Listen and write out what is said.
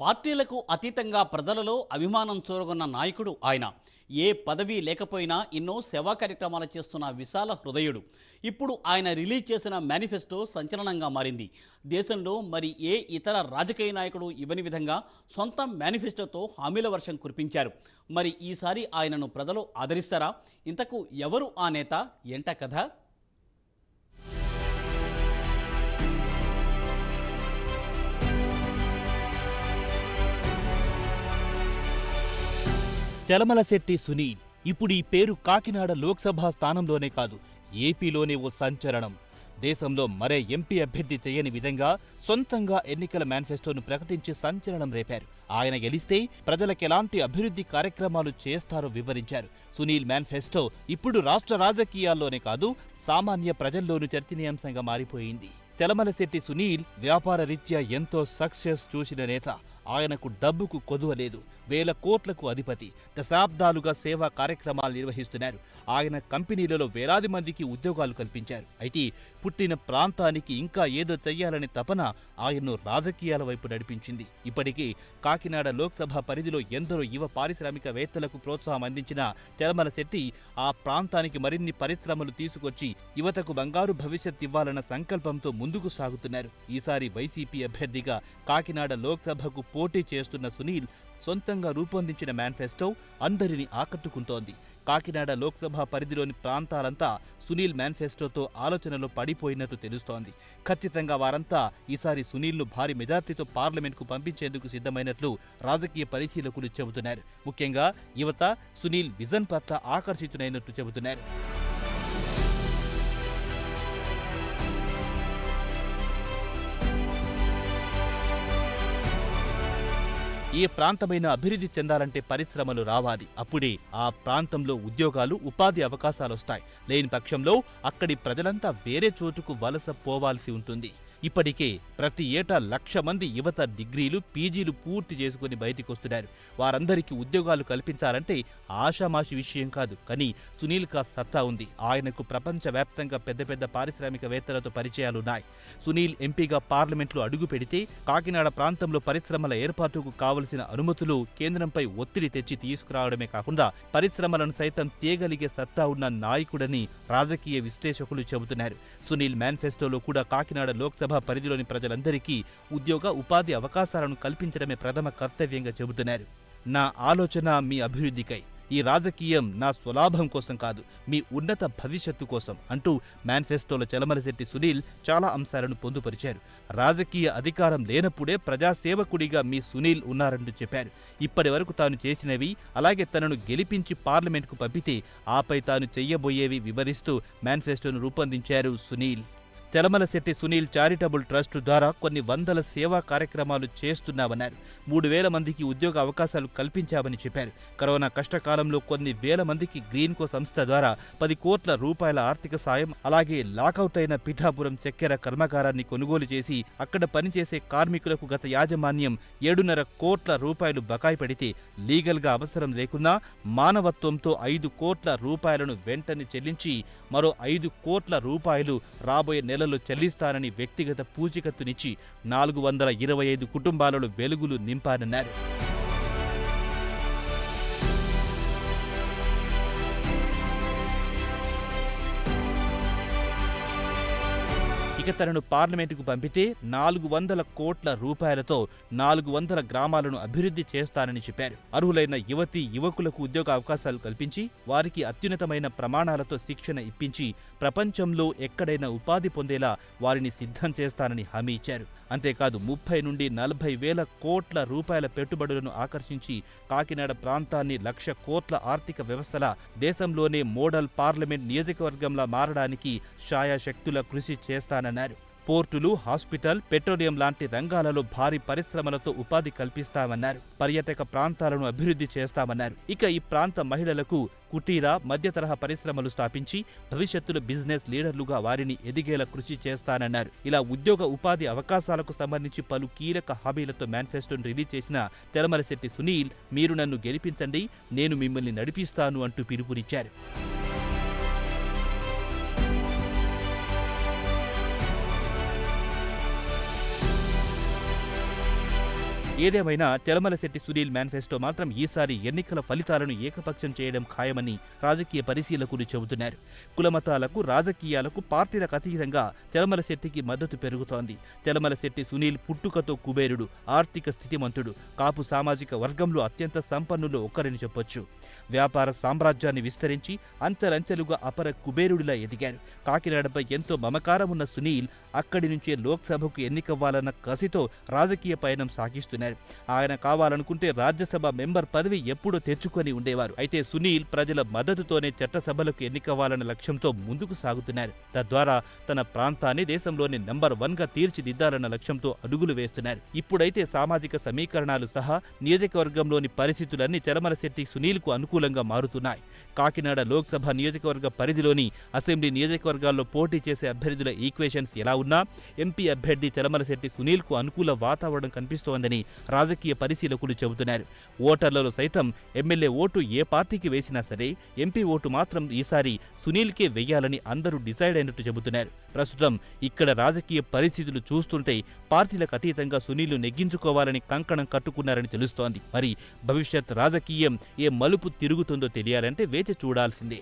పార్టీలకు అతీతంగా ప్రజలలో అభిమానం చూరగొన్న నాయకుడు ఆయన. ఏ పదవి లేకపోయినా ఎన్నో సేవా కార్యక్రమాలు చేస్తున్న విశాల హృదయుడు. ఇప్పుడు ఆయన రిలీజ్ చేసిన మేనిఫెస్టో సంచలనంగా మారింది. దేశంలో మరి ఏ ఇతర రాజకీయ నాయకుడు ఇవ్వని విధంగా సొంత మేనిఫెస్టోతో హామీల వర్షం కురిపించారు. మరి ఈసారి ఆయనను ప్రజలు ఆదరిస్తారా? ఇంతకు ఎవరు ఆ నేత? ఎంట కథ? తెలమలశెట్టి సునీల్. ఇప్పుడు ఈ పేరు కాకినాడ లోక్సభ స్థానంలోనే కాదు ఏపీలోనే ఓ సంచలనం. దేశంలో మరే ఎంపీ అభ్యర్థి చేయని విధంగా సొంతంగా ఎన్నికల మేనిఫెస్టోను ప్రకటించి సంచలనం రేపారు. ఆయన గెలిస్తే ప్రజలకెలాంటి అభివృద్ధి కార్యక్రమాలు చేస్తారో వివరించారు. సునీల్ మేనిఫెస్టో ఇప్పుడు రాష్ట్ర రాజకీయాల్లోనే కాదు సామాన్య ప్రజల్లోనూ చర్చనీయాంశంగా మారిపోయింది. తెలమలశెట్టి సునీల్ వ్యాపార రీత్యా ఎంతో సక్సెస్ చూసిన నేత. ఆయనకు డబ్బుకు కొదువ లేదు. వేల కోట్లకు అధిపతి. దశాబ్దాలుగా సేవా కార్యక్రమాలు నిర్వహిస్తున్నారు. ఆయన కంపెనీలలో వేలాది మందికి ఉద్యోగాలు కల్పించారు. అయితే పుట్టిన ప్రాంతానికి ఇంకా ఏదో చెయ్యాలనే తపన ఆయన్ను రాజకీయాల వైపు నడిపించింది. ఇప్పటికీ కాకినాడ లోక్సభ పరిధిలో ఎందరో యువ పారిశ్రామికవేత్తలకు ప్రోత్సాహం అందించిన తెలమల శెట్టి ఆ ప్రాంతానికి మరిన్ని పరిశ్రమలు తీసుకొచ్చి యువతకు బంగారు భవిష్యత్ ఇవ్వాలన్న సంకల్పంతో ముందుకు సాగుతున్నారు. ఈసారి వైసీపీ అభ్యర్థిగా కాకినాడ లోక్సభకు పోటీ చేస్తున్న సునీల్ సొంతంగా రూపొందించిన మేనిఫెస్టో అందరినీ ఆకట్టుకుంటోంది. కాకినాడ లోక్సభ పరిధిలోని ప్రాంతాలంతా సునీల్ మేనిఫెస్టోతో ఆలోచనలో పడిపోయినట్టు తెలుస్తోంది. ఖచ్చితంగా వారంతా ఈసారి సునీల్ను భారీ మెజార్టీతో పార్లమెంట్కు పంపించేందుకు సిద్ధమైనట్లు రాజకీయ పరిశీలకులు చెబుతున్నారు. ముఖ్యంగా యువత సునీల్ విజన్ పట్ల ఆకర్షితులైనట్టు చెబుతున్నారు. ఏ ప్రాంతమైన అభివృద్ధి చెందాలంటే పరిశ్రమలు రావాలి. అప్పుడే ఆ ప్రాంతంలో ఉద్యోగాలు ఉపాధి అవకాశాలొస్తాయి. లేని పక్షంలో అక్కడి ప్రజలంతా వేరే చోటుకు వలస పోవాల్సి ఉంటుంది. ఇప్పటికే ప్రతి ఏటా లక్ష మంది యువత డిగ్రీలు పీజీలు పూర్తి చేసుకుని బయటికి వస్తున్నారు వారందరికీ ఉద్యోగాలు కల్పించాలంటే ఆషామాషి విషయం కాదు. కానీ సునీల్ కా సత్తా ఉంది. ఆయనకు ప్రపంచవ్యాప్తంగా పెద్ద పెద్ద పారిశ్రామికవేత్తలతో పరిచయాలున్నాయి. సునీల్ ఎంపీగా పార్లమెంట్లో అడుగు పెడితే కాకినాడ ప్రాంతంలో పరిశ్రమల ఏర్పాటుకు కావలసిన అనుమతులు కేంద్రంపై ఒత్తిడి తెచ్చి తీసుకురావడమే కాకుండా పరిశ్రమలను సైతం తీయగలిగే సత్తా ఉన్న నాయకుడని రాజకీయ విశ్లేషకులు చెబుతున్నారు. సునీల్ మేనిఫెస్టోలో కూడా కాకినాడ లోక్సభ పరిధిలోని ప్రజలందరికీ ఉద్యోగ ఉపాధి అవకాశాలను కల్పించడమే ప్రథమ కర్తవ్యంగా చెబుతున్నారు. నా ఆలోచన మీ అభివృద్ధికై. ఈ రాజకీయం నా స్వలాభం కోసం కాదు మీ ఉన్నత భవిష్యత్తు కోసం అంటూ మేనిఫెస్టోలో చలమలశెట్టి సునీల్ చాలా అంశాలను పొందుపరిచారు. రాజకీయ అధికారం లేనప్పుడే ప్రజాసేవకుడిగా మీ సునీల్ ఉన్నారంటూ చెప్పారు. ఇప్పటి వరకు తాను చేసినవి అలాగే తనను గెలిపించి పార్లమెంట్కు పంపితే ఆపై తాను చెయ్యబోయేవి వివరిస్తూ మేనిఫెస్టోను రూపొందించారు సునీల్. తెలమలశెట్టి సునీల్ చారిటబుల్ ట్రస్ట్ ద్వారా కొన్ని వందల సేవా కార్యక్రమాలు చేస్తున్నామన్నారు. మూడు వేల మందికి ఉద్యోగ అవకాశాలు కల్పించామని చెప్పారు. కరోనా కష్టకాలంలో కొన్ని వేల మందికి గ్రీన్కో సంస్థ ద్వారా పది కోట్ల రూపాయల ఆర్థిక సాయం అలాగే లాకౌట్ అయిన పిఠాపురం చక్కెర కర్మాగారాన్ని కొనుగోలు చేసి అక్కడ పనిచేసే కార్మికులకు గత యాజమాన్యం ఏడున్నర కోట్ల రూపాయలు బకాయి పడితే లీగల్గా అవసరం లేకున్నా మానవత్వంతో ఐదు కోట్ల రూపాయలను వెంటనే చెల్లించి మరో ఐదు కోట్ల రూపాయలు రాబోయే నెలలు చెల్లిస్తానని వ్యక్తిగత పూచికత్తునిచ్చి నాలుగు వందల ఇరవై ఐదు కుటుంబాలలో వెలుగులు నింపానన్నారు. తనను పార్లమెంటుకు పంపితే నాలుగు వందల కోట్ల రూపాయలతో నాలుగు వందల గ్రామాలను అభివృద్ధి చేస్తానని చెప్పారు. అర్హులైన యువతి యువకులకు ఉద్యోగ అవకాశాలు కల్పించి వారికి అత్యున్నతమైన ప్రమాణాలతో శిక్షణ ఇప్పించి ప్రపంచంలో ఎక్కడైనా ఉపాధి పొందేలా వారిని సిద్ధం చేస్తానని హామీ ఇచ్చారు. అంతేకాదు ముప్పై నుండి నలభై వేల కోట్ల రూపాయల పెట్టుబడులను ఆకర్షించి కాకినాడ ప్రాంతాన్ని లక్ష కోట్ల ఆర్థిక వ్యవస్థల దేశంలోనే మోడల్ పార్లమెంట్ నియోజకవర్గంలా మారడానికి శాయాశక్తుల కృషి చేస్తానన్నారు పోర్టులు హాస్పిటల్ పెట్రోలియం లాంటి రంగాలలో భారీ పరిశ్రమలతో ఉపాధి కల్పిస్తామన్నారు. పర్యాటక ప్రాంతాలను అభివృద్ధి చేస్తామన్నారు. ఇక ఈ ప్రాంత మహిళలకు కుటీర మధ్య తరహా పరిశ్రమలు స్థాపించి భవిష్యత్తులో బిజినెస్ లీడర్లుగా వారిని ఎదిగేలా కృషి చేస్తానన్నారు. ఇలా ఉద్యోగ ఉపాధి అవకాశాలకు సంబంధించి పలు కీలక హామీలతో మేనిఫెస్టోను రిలీజ్ చేసిన తెలమలశెట్టి సునీల్ మీరు నన్ను గెలిపించండి నేను మిమ్మల్ని నడిపిస్తాను అంటూ పిలుపునిచ్చారు. ఏదేమైనా తెలమలశెట్టి సునీల్ మేనిఫెస్టో మాత్రం ఈసారి ఎన్నికల ఫలితాలను ఏకపక్షం చేయడం ఖాయమని రాజకీయ పరిశీలకులు చెబుతున్నారు. కులమతాలకు రాజకీయాలకు పార్టీలకు అతీతంగా తెలమలశెట్టికి మద్దతు పెరుగుతోంది. తెలమలశెట్టి సునీల్ పుట్టుకతో కుబేరుడు ఆర్థిక స్థితిమంతుడు. కాపు సామాజిక వర్గంలో అత్యంత సంపన్నులు ఒక్కరని చెప్పొచ్చు. వ్యాపార సామ్రాజ్యాన్ని విస్తరించి అంచెలంచెలుగా అపర కుబేరుడిలా ఎదిగారు. కాకినాడపై ఎంతో మమకారం ఉన్న సునీల్ అక్కడి నుంచే లోక్సభకు ఎన్నికవ్వాలన్న కసితో రాజకీయ పయనం సాగిస్తున్నారు. ఆయన కావాలనుకుంటే రాజ్యసభ మెంబర్ పదవి ఎప్పుడూ తెచ్చుకొని ఉండేవారు. అయితే సునీల్ ప్రజల మద్దతుతోనే చట్టసభలకు ఎన్నికవ్వాలన్న లక్ష్యంతో ముందుకు సాగుతున్నారు. తద్వారా తన ప్రాంతాన్ని దేశంలోని నంబర్ వన్గా తీర్చిదిద్దాలన్న లక్ష్యంతో అడుగులు వేస్తున్నారు. ఇప్పుడైతే సామాజిక సమీకరణాలు సహా నియోజకవర్గంలోని పరిస్థితులన్నీ చలమలశెట్టి సునీల్కు అనుకూలంగా మారుతున్నాయి. కాకినాడ లోక్సభ నియోజకవర్గ పరిధిలోని అసెంబ్లీ నియోజకవర్గాల్లో పోటీ చేసే అభ్యర్థుల ఈక్వేషన్స్ ఎలా ఉన్నా ఎంపీ అభ్యర్థి చలమలశెట్టి సునీల్కు అనుకూల వాతావరణం కనిపిస్తోందని రాజకీయ పరిశీలకులు చెబుతున్నారు. ఓటర్లలో సైతం ఎమ్మెల్యే ఓటు ఏ పార్టీకి వేసినా సరే ఎంపీ ఓటు మాత్రం ఈసారి సునీల్కే వెయ్యాలని అందరూ డిసైడ్ అయినట్టు చెబుతున్నారు. ప్రస్తుతం ఇక్కడ రాజకీయ పరిస్థితులు చూస్తుంటే పార్టీలకు అతీతంగా సునీల్ నెగ్గించుకోవాలని కంకణం కట్టుకున్నారని తెలుస్తోంది. మరి భవిష్యత్ రాజకీయం ఏ మలుపు తిరుగుతుందో తెలియాలంటే వేచి చూడాల్సిందే.